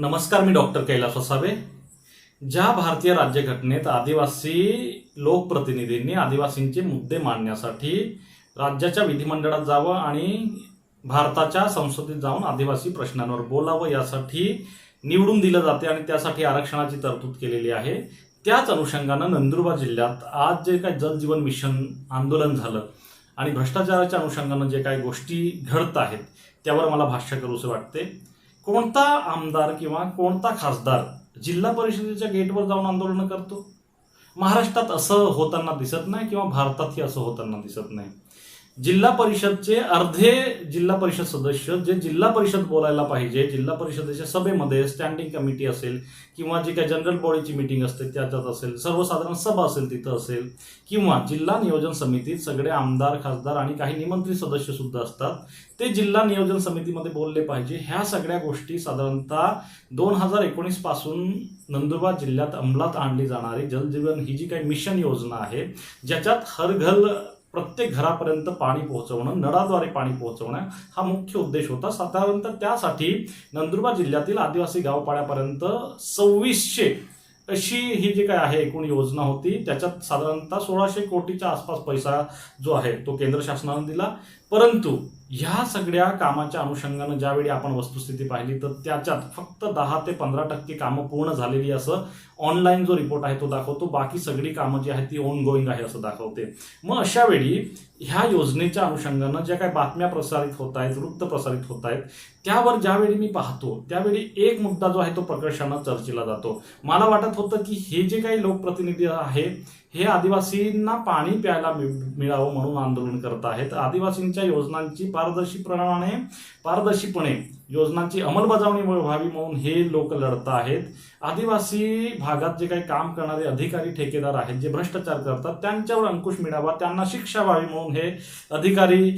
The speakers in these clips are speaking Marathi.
नमस्कार मी डॉक्टर कैलास वसावे. ज्या भारतीय राज्यघटनेत आदिवासी लोकप्रतिनिधींनी आदिवासींचे मुद्दे मांडण्यासाठी राज्याच्या विधिमंडळात जावं आणि भारताच्या संसदेत जाऊन आदिवासी प्रश्नांवर बोलावं यासाठी निवडून दिलं जाते आणि त्यासाठी आरक्षणाची तरतूद केलेली आहे. त्याच अनुषंगानं नंदुरबार जिल्ह्यात आज जे काही जलजीवन मिशन आंदोलन झालं आणि भ्रष्टाचाराच्या अनुषंगानं जे काही गोष्टी घडत आहेत त्यावर मला भाष्य करूसे वाटते. कोणता आमदार किंवा कोणता खासदार जिल्हा परिषदेच्या गेटवर जाऊन आंदोलन करतो? महाराष्ट्रात असं होताना दिसत नाही किंवा भारतातही असं होताना दिसत नाही? जिल्हा परिषदचे अर्धे जिल्हा परिषद सदस्य जे जिल्हा परिषद बोलायला पाहिजे जिल्हा परिषदेच्या सभेमध्ये स्टँडिंग कमिटी असेल किंवा जी काही जनरल बॉडीची मिटिंग असते त्याच्यात असेल सर्वसाधारण सभा असेल तिथं असेल किंवा जिल्हा नियोजन समितीत सगळे आमदार खासदार आणि काही निमंत्रित सदस्य सुद्धा असतात ते जिल्हा नियोजन समितीमध्ये बोलले पाहिजे. ह्या सगळ्या गोष्टी साधारणतः दोन हजार एकोणीसपासून नंदुरबार जिल्ह्यात अंमलात आणली जाणारी जलजीवन ही जी काही मिशन योजना आहे ज्याच्यात हर घर प्रत्येक घरापर्यंत पाणी पोहोचवणं नळाद्वारे पाणी पोहोचवणं हा मुख्य उद्देश होता. साधारणतः त्यासाठी नंदुरबार जिल्ह्यातील आदिवासी गावपाड्यापर्यंत सव्वीसशे अशी ही जी काय आहे एकूण योजना होती त्याच्यात साधारणतः सोळाशे कोटीच्या आसपास पैसा जो आहे तो केंद्र शासनानं दिला. परंतु ह्या सगळ्या कामाच्या अनुषंगानं ज्यावेळी आपण वस्तुस्थिती पाहिली तर त्याच्यात फक्त दहा ते पंधरा टक्के कामं पूर्ण झालेली असं ऑनलाईन जो रिपोर्ट आहे तो दाखवतो. बाकी सगळी कामं जी आहेत ती ऑन गोईंग आहे असं दाखवते. मग अशा वेळी ह्या योजनेच्या अनुषंगानं ज्या काही बातम्या प्रसारित होत आहेत वृत्त प्रसारित होत आहेत त्यावर ज्यावेळी मी पाहतो त्यावेळी एक मुद्दा जो आहे तो प्रकर्षानं चर्चेला जातो. मला वाटत होतं की हे जे काही लोकप्रतिनिधी आहे हे आदिवासींना पाणी प्यायला मिळावं म्हणून आंदोलन करत आहेत. आदिवासींच्या योजनांची पारदर्शीप्रमाणे पारदर्शीपणे योजनांची अंमलबजावणी व्हावी म्हणून हे लोक लढत आहेत. आदिवासी भागात जे काही काम करणारे अधिकारी ठेकेदार आहेत जे भ्रष्टाचार करतात त्यांच्यावर अंकुश मिळावा त्यांना शिक्षा व्हावी म्हणून हे अधिकारी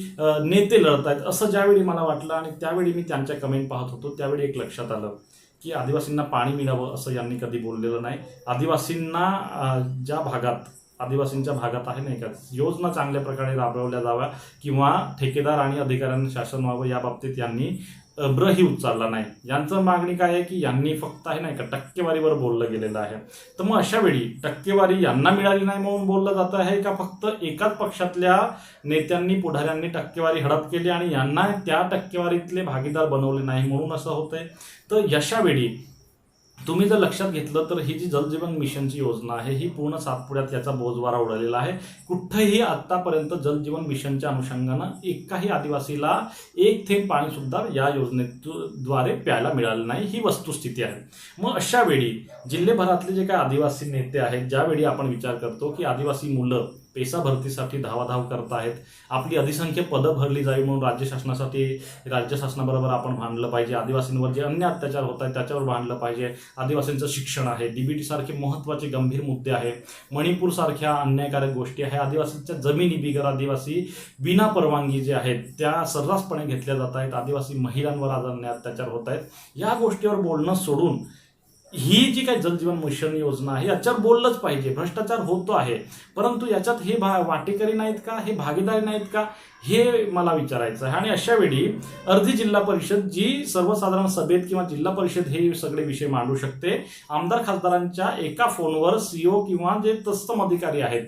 नेते लढत आहेत. असं ज्यावेळी मला वाटलं आणि त्यावेळी मी त्यांच्या कमेंट पाहत होतो त्यावेळी एक लक्षात आलं. की आदिवासींना पाणी मिळावं असं यांनी कधी बोललेलं नाही. आदिवासींना ज्या भागात आदिवासींच्या भागात आहे नाही का योजना चांगल्या प्रकारे राबवल्या जाव्या किंवा ठेकेदार आणि अधिकाऱ्यांना शासन व्हावं या बाबतीत यांनी ब्रही उच्चारला नाही. यांचं मागणी काय आहे की यांनी फक्त आहे नाही का टक्केवारीवर बोललं गेलेलं आहे. तर मग अशा वेळी टक्केवारी यांना मिळाली नाही म्हणून बोललं जात आहे का फक्त एकाच पक्षातल्या नेत्यांनी पुढाऱ्यांनी टक्केवारी हडप केली आणि यांना त्या टक्केवारीतले भागीदार बनवले नाही म्हणून असं होतंय? तर यशावेळी तुम्ही जर लक्षात घेतलं तर ही जी जलजीवन मिशनची योजना आहे ही पूर्ण सातपुड्यात याचा बोजवारा उडालेला आहे. कुठंही आत्तापर्यंत जलजीवन मिशनच्या अनुषंगानं एकाही आदिवासीला एक थेंब पाणीसुद्धा या योजनेद्वारे प्यायला मिळालं नाही. ही वस्तुस्थिती आहे. मग अशा वेळी जिल्हेभरातले जे काही आदिवासी नेते आहेत ज्यावेळी आपण विचार करतो की आदिवासी मुलं पेसा भरतीसाठी धावाधाव करत आहेत आपली अधिसंख्य पदं भरली जावी म्हणून राज्य शासनासाठी राज्य शासनाबरोबर आपण भांडलं पाहिजे. आदिवासींवर जे अन्य अत्याचार होत आहेत त्याच्यावर भांडलं पाहिजे. आदिवासींचं शिक्षण आहे. डीबीटी सारखे महत्त्वाचे गंभीर मुद्दे आहे मणिपूरसारख्या अन्यायकारक गोष्टी आहे आदिवासींच्या जमिनी बिगर आदिवासी बिना परवानगी जे आहेत त्या सर्रासपणे घेतल्या जात आहेत. आदिवासी महिलांवर आज अन्याय अत्याचार होत आहेत. या गोष्टीवर बोलणं सोडून ही जी काही जलजीवन मिशन योजना आहे याच्यावर बोललंच पाहिजे. भ्रष्टाचार होतो आहे. परंतु याच्यात हे भा वाटेकरी नाहीत का? हे भागीदारी नाहीत का? हे मला विचारायचं आहे. आणि अशा वेळी अर्धी जिल्हा परिषद जी सर्वसाधारण सभेत किंवा जिल्हा परिषद हे सगळे विषय मांडू शकते. आमदार खासदारांच्या एका फोनवर सीओ किंवा जे तत्सम अधिकारी आहेत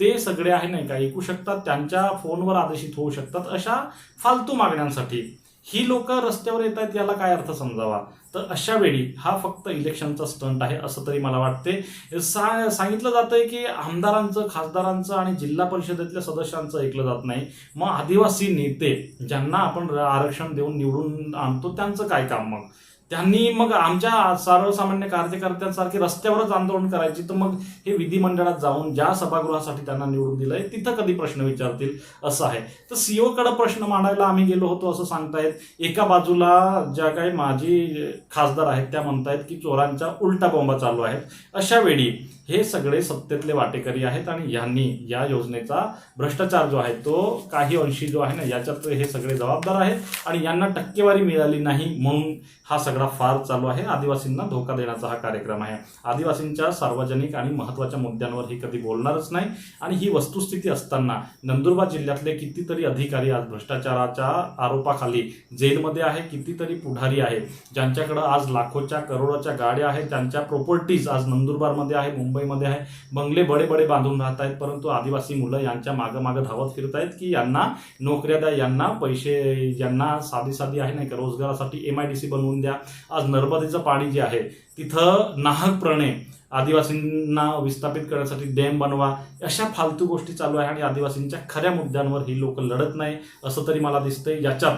ते सगळे आहे नाही का? ऐकू शकतात त्यांच्या फोनवर आदेशित होऊ शकतात अशा फालतू मागण्यांसाठी. ही लोक रस्त्यावर येत आहेत याला काय अर्थ समजावा? तर अशा वेळी हा फक्त इलेक्शनचा स्टंट आहे असं तरी मला वाटते सा सांगितलं जातंय की आमदारांचं खासदारांचं आणि जिल्हा परिषदेतल्या सदस्यांचं ऐकलं जात नाही. मग आदिवासी नेते ज्यांना आपण आरक्षण देऊन निवडून आणतो त्यांचं काय काम मग? त्यांनी मग आमच्या सर्वसामान्य कार्यकर्त्यांसारखे रस्त्यावरच आंदोलन करायची. तर मग हे विधिमंडळात जाऊन ज्या सभागृहासाठी त्यांना निवडून दिलंय तिथं कधी प्रश्न विचारतील असं आहे. तर सीओकडे प्रश्न मांडायला आम्ही गेलो होतो असं सांगतायत. एका बाजूला ज्या काही माजी खासदार आहेत त्या म्हणतायत की चोरांच्या उलटा बोंबा चालू आहेत. अशा वेळी हे सगळे सत्तेतले वाटेकरी आहेत आणि यांनी या योजनेचा भ्रष्टाचार जो आहे तो काही अंशी जो आहे ना याच्यात हे सगळे जबाबदार आहेत. आणि यांना टक्केवारी मिळाली नाही म्हणून हा सगळा सगळा फार चालू आहे. आदिवासींना धोका देण्याचा हा कार्यक्रम आहे. आदिवासींच्या सार्वजनिक आणि महत्त्वाच्या मुद्द्यांवर ही कधी बोलणारच नाही. आणि ही वस्तुस्थिती असताना नंदुरबार जिल्ह्यातले कितीतरी अधिकारी आज भ्रष्टाचाराच्या आरोपाखाली जेलमध्ये आहे. कितीतरी पुढारी आहे ज्यांच्याकडं आज लाखोच्या करोडोच्या गाड्या आहेत. त्यांच्या प्रॉपर्टीज आज नंदुरबारमध्ये आहे मुंबईमध्ये आहे. बंगले बडे बडे बांधून राहत आहेत. परंतु आदिवासी मुलं यांच्या मागं मागं धावत फिरत आहेत की यांना नोकऱ्या द्या यांना पैसे यांना साधी साधी आहे नाही का रोजगारासाठी एम आय डी सी बनवून द्या. आज नर्मदेचं पाणी जे आहे तिथं नाहकप्रणे आदिवासींना विस्थापित करण्यासाठी डॅम बनवा अशा फालतू गोष्टी चालू आहे आणि आदिवासींच्या खऱ्या मुद्द्यांवर ही लोक लढत नाही असं तरी मला दिसतंय. याच्यात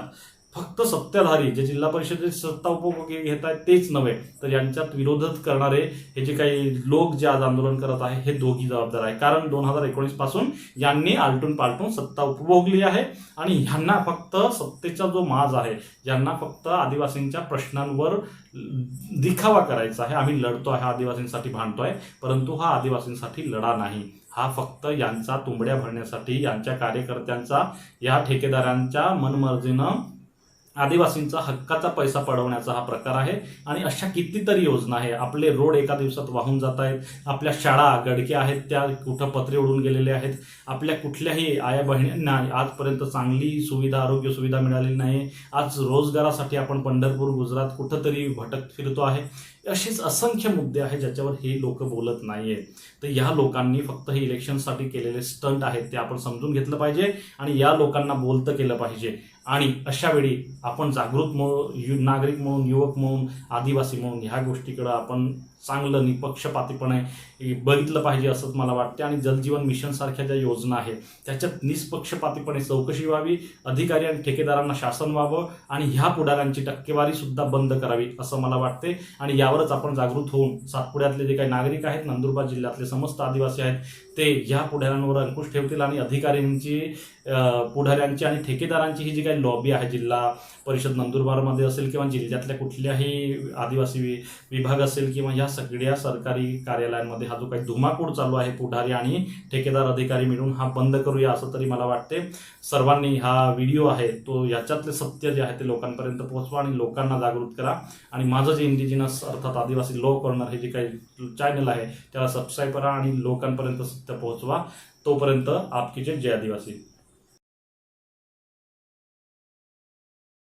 फक्त सत्ताधारी जे जिल्हा परिषदेचे सत्ता उपभोगी घेत आहेत तेच नव्हे तर यांच्यात विरोधच करणारे हे जे काही लोक जे आज आंदोलन करत आहे हे दोघी जबाबदार आहे कारण दोन हजार एकोणीसपासून यांनी आलटून पालटून सत्ता उपभोगली आहे आणि ह्यांना फक्त सत्तेचा जो माज आहे ज्यांना फक्त आदिवासींच्या प्रश्नांवर दिखावा करायचा आहे. आम्ही लढतो आहे आदिवासींसाठी भांडतो आहे परंतु हा आदिवासींसाठी लढा नाही. हा फक्त यांचा तुंबड्या भरण्यासाठी यांच्या कार्यकर्त्यांचा या ठेकेदारांच्या मनमर्जीनं आदिवासींचा हक्काचा पैसा पडवण्याचा हा प्रकार आहे. आणि अशा कितीतरी योजना आहे. आपले रोड एका दिवसात वाहून जात आहेत. आपल्या शाळा गडक्या आहेत. त्या कुठं पत्रे उडून गेलेले आहेत. आपल्या कुठल्याही आया बहिणींना आजपर्यंत चांगली सुविधा आरोग्य सुविधा मिळालेली नाही आज रोजगारासाठी आपण पंढरपूर गुजरात कुठंतरी भटक फिरतो आहे. असेच असंख्य मुद्दे आहेत ज्याच्यावर हे लोक बोलत नाहीये तर या लोकांनी फक्त हे इलेक्शनसाठी केलेले स्टंट आहेत ते आपण समजून घेतलं पाहिजे आणि या लोकांना बोलतं केलं पाहिजे. आणि अशा वेळी आपण जागृत म्हणून यु नागरिक म्हणून युवक म्हणून आदिवासी म्हणून ह्या गोष्टीकडं आपण चांगलं निपक्षपातीपणे बघितलं पाहिजे असंच मला वाटते आणि जलजीवन मिशनसारख्या ज्या योजना आहेत त्याच्यात निष्पक्षपातीपणे चौकशी व्हावी अधिकारी आणि ठेकेदारांना शासन व्हावं आणि ह्या पुढाऱ्यांची टक्केवारीसुद्धा बंद करावी असं मला वाटते आणि यावर लवकरच आपण जागृत होऊन सातपुड्यातले जे काही नागरिक आहेत नंदुरबार जिल्ह्यातले समस्त आदिवासी आहेत ते ह्या पुढाऱ्यांवर अंकुश ठेवतील आणि अधिकाऱ्यांची पुढाऱ्यांची आणि ठेकेदारांची ही जी काही लॉबी आहे जिल्हा परिषद नंदुरबारमध्ये असेल किंवा जिल्ह्यातल्या कुठल्याही आदिवासी वि- विभाग असेल किंवा ह्या सगळ्या सरकारी कार्यालयांमध्ये हा जो काही धुमाकूळ चालू आहे पुढारी आणि ठेकेदार अधिकारी मिळून हा बंद करूया असं तरी मला वाटते. सर्वांनी हा व्हिडिओ आहे तो याच्यातले सत्य जे आहे ते लोकांपर्यंत पोहोचवा आणि लोकांना जागृत करा. आणि माझं जे इंडिजिनस अर्थात आदिवासी लॉ कॉर्नर हे जे काही चॅनल आहे त्याला सबस्क्राईब करा आणि लोकांपर्यंत सत्य पोहोचवा. तोपर्यंत आपकीचे जय आदिवासी.